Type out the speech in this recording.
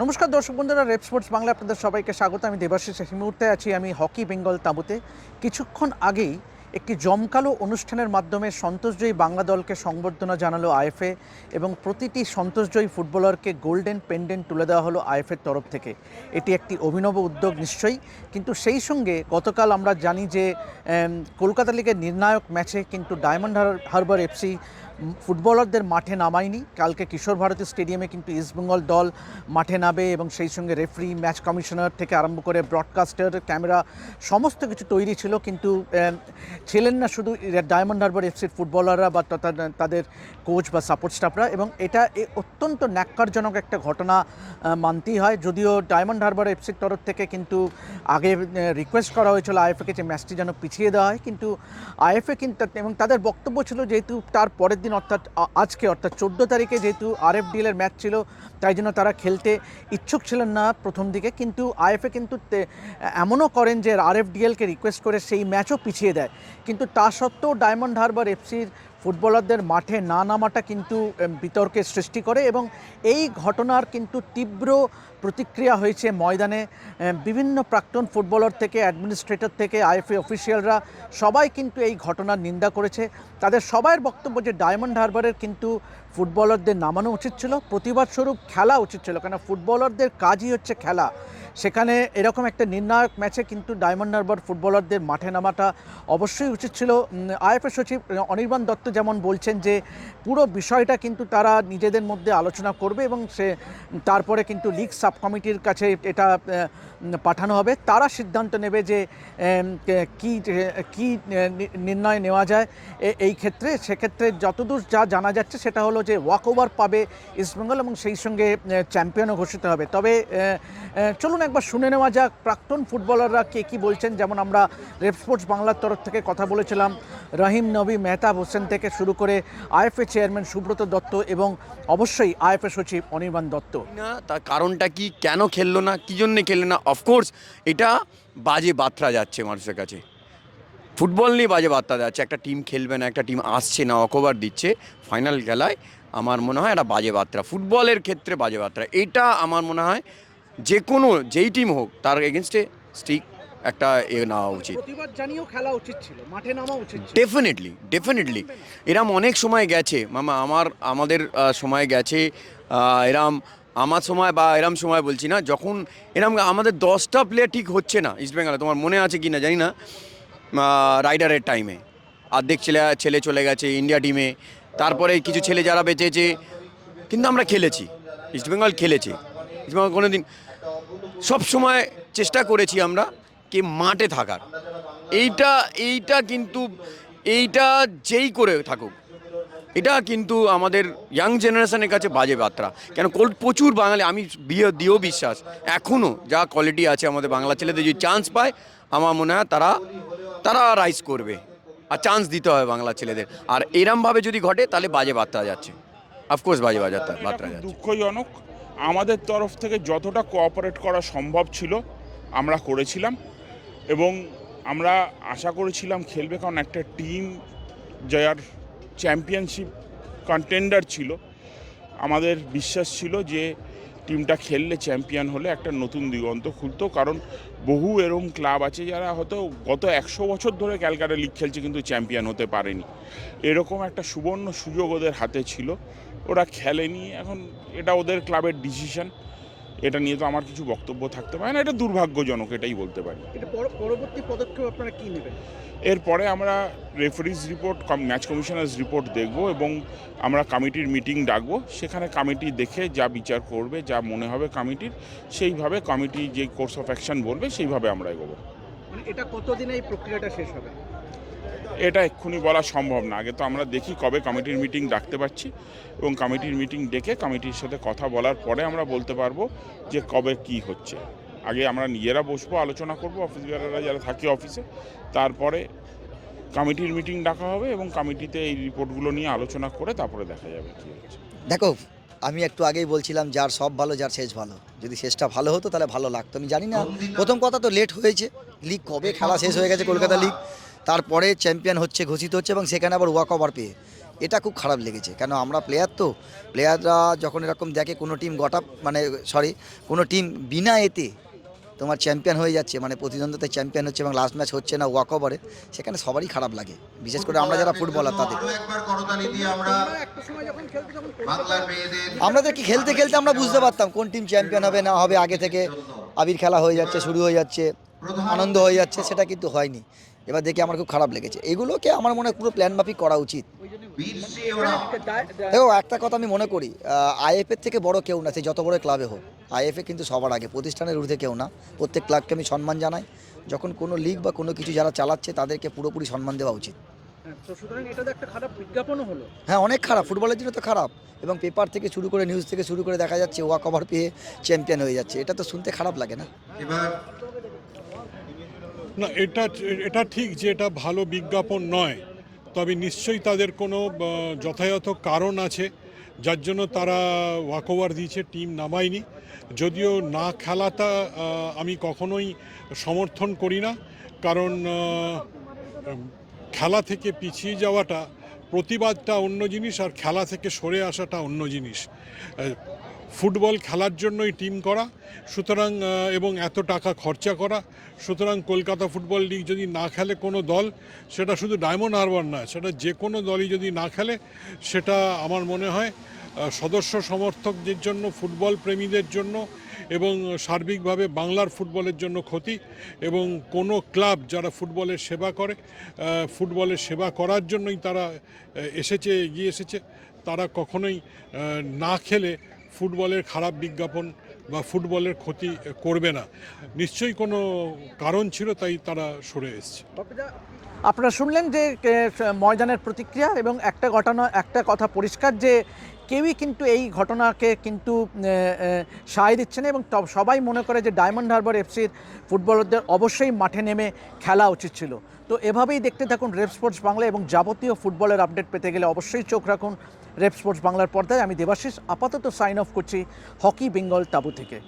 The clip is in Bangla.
নমস্কার দর্শক বন্ধুরা, রেপ স্পোর্টস বাংলা আপনাদের সবাইকে স্বাগত। আমি দেবাশিস, এই মুহূর্তে আছি আমি হকি বেঙ্গল তাঁবুতে। কিছুক্ষণ আগেই একটি জমকালো অনুষ্ঠানের মাধ্যমে সন্তোষজয়ী বাংলা দলকে সংবর্ধনা জানালো আইএফএ এবং প্রতিটি সন্তোষজয়ী ফুটবলারকে গোল্ডেন পেন্ডেন্ট তুলে দেওয়া হলো আইএফের তরফ থেকে। এটি একটি অভিনব উদ্যোগ নিশ্চয়ই, কিন্তু সেই সঙ্গে গতকাল আমরা জানি যে কলকাতা লিগের নির্ণায়ক ম্যাচে কিন্তু ডায়মন্ড হার- হারবার এফসি ফুটবলারদের মাঠে নামায়নি। কালকে কিশোর ভারতী স্টেডিয়ামে কিন্তু ইস্টবেঙ্গল দল মাঠে নামে এবং সেই সঙ্গে রেফারি ম্যাচ কমিশনার থেকে আরম্ভ করে ব্রডকাস্টার ক্যামেরা সমস্ত কিছু তৈরি ছিল। কিন্তু ছিলেন না শুধু ডায়মন্ড হারবার এফসির ফুটবলাররা বা তাদের কোচ বা সাপোর্ট স্টাফরা এবং এটা অত্যন্ত ন্যাক্কারজনক একটা ঘটনা মানতেই হয়। যদিও ডায়মন্ড হারবার এফসির তরফ থেকে কিন্তু আগে রিকোয়েস্ট করা হয়েছিল আইএফএকে যে ম্যাচটি যেন পিছিয়ে দেওয়া হয়। কিন্তু আইএফএ কিন্তু, এবং তাদের বক্তব্য ছিল যেহেতু তার পরের দিন অর্থাৎ আজকে, অর্থাৎ চোদ্দ তারিখে যেহেতু আরএফডিএলের ম্যাচ ছিল, তাই জন্য তারা খেলতে ইচ্ছুক ছিলেন না প্রথম দিকে। কিন্তু আইএফএ কিন্তু এমনও করেন যে আরএফডিএলকে রিকোয়েস্ট করে সেই ম্যাচও পিছিয়ে দেয়। কিন্তু তা সত্ত্বেও ডায়মন্ড হারবার এফসির ফুটবলারদের মাঠে না নামাটা কিন্তু বিতর্কের সৃষ্টি করে এবং এই ঘটনার কিন্তু তীব্র প্রতিক্রিয়া হয়েছে ময়দানে। বিভিন্ন প্রাক্তন ফুটবলার থেকে, অ্যাডমিনিস্ট্রেটর থেকে, আইএফএ অফিসিয়ালরা সবাই কিন্তু এই ঘটনার নিন্দা করেছে। তাদের সবার বক্তব্য যে ডায়মন্ড হারবারের কিন্তু ফুটবলারদের নামানো উচিত ছিল, প্রতিবাদ স্বরূপ খেলা উচিত ছিল কেন ফুটবলারদের কাজই হচ্ছে খেলা। সেখানে এরকম একটা নির্ণায়ক ম্যাচে কিন্তু ডায়মন্ড হারবার ফুটবলারদের মাঠে নামাটা অবশ্যই উচিত ছিল। আইএফএ সচিব অনির্বাণ দত্ত যেমন বলছেন যে, পুরো বিষয়টা কিন্তু তারা নিজেদের মধ্যে আলোচনা করবে এবং সে, তারপরে কিন্তু লিগ সাব কমিটির কাছে এটা পাঠানো হবে। তারা সিদ্ধান্ত নেবে যে কে- কি নির্ণয় নেওয়া যায়। এই ক্ষেত্রে, সেক্ষেত্রে যতদূর যা জানা যাচ্ছে সেটা হলো যে ওয়াক ওভার পাবে ইস্টবেঙ্গল এবং সেই সঙ্গে চ্যাম্পিয়নও ঘোষিত হবে। তবে চলুন একবার শুনে নেওয়া যাক, প্রাক্তন ফুটবলাররা কে কী বলছেন? যেমন আমরা রেপ স্পোর্টস বাংলার তরফ থেকে কথা বলেছিলাম, রহিম নবী মেহতাব হোসেন থেকে শুরু করে আইএফএ চেয়ারম্যান সুব্রত দত্ত এবং অবশ্যই আইএফএ সচিব অনির্বাণ দত্ত। না, তার কারণটা কি? কেন খেললো না? কী জন্যে খেললো না? অফকোর্স এটা বাজে বার্তা যাচ্ছে মানুষের কাছে। ফুটবল নিয়ে বাজে বার্তা যাচ্ছে। একটা টিম খেলবে না, একটা টিম আসছে না, অকবার দিচ্ছে। ফাইনাল খেলায় আমার মনে হয় একটা বাজে বার্তা। ফুটবলের ক্ষেত্রে বাজে বার্তা। এটা আমার মনে হয় যে কোনো যেই টিম হোক তার এগেনস্টে স্টিক একটা এ নেওয়া উচিত। প্রতিবাদ জানিয়েও খেলা উচিত ছিল মাঠে নামা উচিত ডেফিনেটলি ডেফিনেটলি এরম অনেক সময় গেছে মামা আমার আমাদের সময় গেছে এরম আমার সময় বা এরম সময় বলছি না যখন এরম আমাদের দশটা প্লেয়ার ঠিক হচ্ছে না ইস্টবেঙ্গলে তোমার মনে আছে কি না জানি না রাইডারের টাইমে অর্ধেক ছেলে ছেলে চলে গেছে ইন্ডিয়া টিমে তারপরে কিছু ছেলে যারা বেঁচেছে কিন্তু আমরা খেলেছি ইস্টবেঙ্গল খেলেছে। কোনো দিন সব সময় চেষ্টা করেছি আমরা কি মাঠে থাকার। এইটা এইটা কিন্তু, এইটা যেই করে থাকুক, এটা কিন্তু আমাদের ইয়াং জেনারেশনের কাছে বাজে বার্তা। কেন কোল- প্রচুর বাঙালি, আমি বিয়ে, দিয়েও বিশ্বাস এখনও যা কোয়ালিটি আছে আমাদের বাংলা ছেলেদের, যদি চান্স পায়, আমার মনে হয় তারা তারা রাইজ করবে। আর চান্স দিতে হবে বাংলা ছেলেদের। আর এরমভাবে যদি ঘটে, তাহলে বাজে বার্তা যাচ্ছে। অফকোর্স বাজে বাজে বার্তা যাচ্ছে। দুঃখজনক আমাদের তরফ থেকে যতটা কোঅপারেট করা সম্ভব ছিল, আমরা করেছিলাম। এবং আমরা আশা করেছিলাম খেলবে কারণ একটা টিম যার চ্যাম্পিয়নশিপ কন্টেন্ডার ছিল। আমাদের বিশ্বাস ছিল যে টিমটা খেললে চ্যাম্পিয়ন হলে একটা নতুন দিগন্ত খুলতো, কারণ বহু এরম ক্লাব আছে যারা হয়তো গত একশো বছর ধরে ক্যালকাটা লিগ খেলছে কিন্তু চ্যাম্পিয়ন হতে পারেনি। এরকম একটা সুবর্ণ সুযোগ ওদের হাতে ছিল। ওরা খেলেনি, এখন এটা ওদের ক্লাবের ডিসিশন। এটা নিয়ে তো আমার কিছু বক্তব্য থাকতে পারে না। এটা দুর্ভাগ্যজনক এটাই বলতে পারি। এটা পর- পরবর্তী পদক্ষেপ আপনারা কি নেবেন? এরপরে আমরা referee's report match commissioner's report দেখব এবং আমরা কমিটির মিটিং ডাকবো। সেখানে কমিটি দেখে যা বিচার করবে যা মনে হবে কমিটির সেইভাবে কমিটি যে কোর্স অফ অ্যাকশন বলবে সেইভাবে আমরা এগোবো। মানে এটা কতদিনে এই প্রক্রিয়াটা শেষ হবে? এটা এক্ষুনি বলা সম্ভব না। আগে তো আমরা দেখি কবে কমিটির মিটিং ডাকতে পারছি এবং কমিটির মিটিং ডেকে কমিটির সাথে কথা বলার পরে আমরা বলতে পারব যে কবে কি হচ্ছে। আগে আমরা নিজেরা বসবো, আলোচনা করব অফিস বেয়ারারা যারা থাকে অফিসে, তারপরে কমিটির মিটিং ডাকা হবে এবং কমিটিতে এই রিপোর্টগুলো নিয়ে আলোচনা করে তারপরে দেখা যাবে কী হচ্ছে। দেখো, আমি একটু আগেই বলছিলাম, যার সব ভালো, যার শেষ ভালো। যদি শেষটা ভালো হতো, তাহলে ভালো লাগতো। আমি জানি না, প্রথম কথা তো লেট হয়েছে। লিগ কবে খেলা শেষ হয়ে গেছে, কলকাতা লিগ তারপরে চ্যাম্পিয়ন হচ্ছে ঘোষিত হচ্ছে এবং সেখানে আবার ওয়াক ওভার পেয়ে। এটা খুব খারাপ লেগেছে কেন আমরা প্লেয়ার তো প্লেয়াররা যখন এরকম দেখে কোনো টিম গটা মানে সরি কোনো টিম বিনা এতে তোমার চ্যাম্পিয়ন হয়ে যাচ্ছে মানে প্রতিদ্বন্দ্বিতায় চ্যাম্পিয়ন হচ্ছে এবং লাস্ট ম্যাচ হচ্ছে না ওয়াক ওভারে সেখানে সবারই খারাপ লাগে। বিশেষ করে আমরা যারা ফুটবলার তাদের। আমাদের কি খেলতে খেলতে আমরা বুঝতে পারতাম কোন টিম চ্যাম্পিয়ন হবে না হবে আগে থেকে আবির খেলা হয়ে যাচ্ছে শুরু হয়ে যাচ্ছে আনন্দ হয়ে যাচ্ছে সেটা কিন্তু হয়নি। এবার দেখে আমার খুব খারাপ লেগেছে। এগুলোকে আমার মনে হয় পুরো প্ল্যান মাফিক করা উচিত। দেখো একটা কথা আমি মনে করি আইএফের থেকে বড় কেউ না সে যত বড় ক্লাবে হোক। আইএফএ কিন্তু সবার আগে প্রতিষ্ঠানের ঊর্ধ্বে কেউ না। প্রত্যেক ক্লাবকে আমি সম্মান জানাই। যখন কোনো লিগ বা কোনো কিছু যারা চালাচ্ছে তাদেরকে পুরোপুরি সম্মান দেওয়া উচিত। হ্যাঁ, তো সুতরাং এটা তো একটা খারাপ বিজ্ঞাপনও হলো। হ্যাঁ অনেক খারাপ। ফুটবলের জন্য তো খারাপ। এবং পেপার থেকে শুরু করে নিউজ থেকে শুরু করে দেখা যাচ্ছে ওয়া কভার পেয়ে চ্যাম্পিয়ন হয়ে যাচ্ছে। এটা তো শুনতে খারাপ লাগে না। এবার না, এটা এটা ঠিক যে এটা ভালো বিজ্ঞাপন নয়, তবে নিশ্চয়ই তাদের কোনো যথাযথ কারণ আছে, যার জন্য তারা ওয়াকওভার দিয়েছে, টিম নামায়নি। যদিও না খেলাটা আমি কখনোই সমর্থন করি না, কারণ খেলা থেকে পিছিয়ে যাওয়াটা প্রতিবাদটা অন্য জিনিস আর খেলা থেকে সরে আসাটা অন্য জিনিস। ফুটবল খেলার জন্যই টিম করা, সুতরাং এবং এত টাকা খরচা করা, সুতরাং কলকাতা ফুটবল লিগ যদি না খেলে কোনো দল, সেটা শুধু ডায়মন্ড হারবার না সেটা যে কোনো দলই যদি না খেলে, সেটা আমার মনে হয় সদস্য সমর্থকদের জন্য, ফুটবল প্রেমীদের জন্য, এবং সার্বিকভাবে বাংলার ফুটবলের জন্য ক্ষতি, এবং কোনো ক্লাব যারা ফুটবলের সেবা করে ফুটবলের সেবা করার জন্যই তারা এসেছে, এগিয়ে এসেছে, তারা কখনোই না খেলে ফুটবলের খারাপ বিজ্ঞাপন বা ফুটবলের ক্ষতি করবে না। নিশ্চয়ই কোনো কারণ ছিল, তাই তারা সরে এসছে। আপনারা শুনলেন যে ময়দানের প্রতিক্রিয়া এবং একটা ঘটনা, একটা কথা পরিষ্কার যে, কেউই কিন্তু এই ঘটনাকে কিন্তু সায় দিচ্ছে না এবং সবাই মনে করে যে, ডায়মন্ড হারবার এফসির ফুটবলারদের অবশ্যই মাঠে নেমে খেলা উচিত ছিল। তো এভাবেই দেখতে থাকুন রেপ স্পোর্টস বাংলা এবং যাবতীয় ফুটবলের আপডেট পেতে গেলে অবশ্যই চোখ রাখুন। রেপ স্পোর্টস বাংলার পর্দায় আমি দেবাশিস আপাতত সাইন অফ করছি হকি বেঙ্গল তাবু থেকে।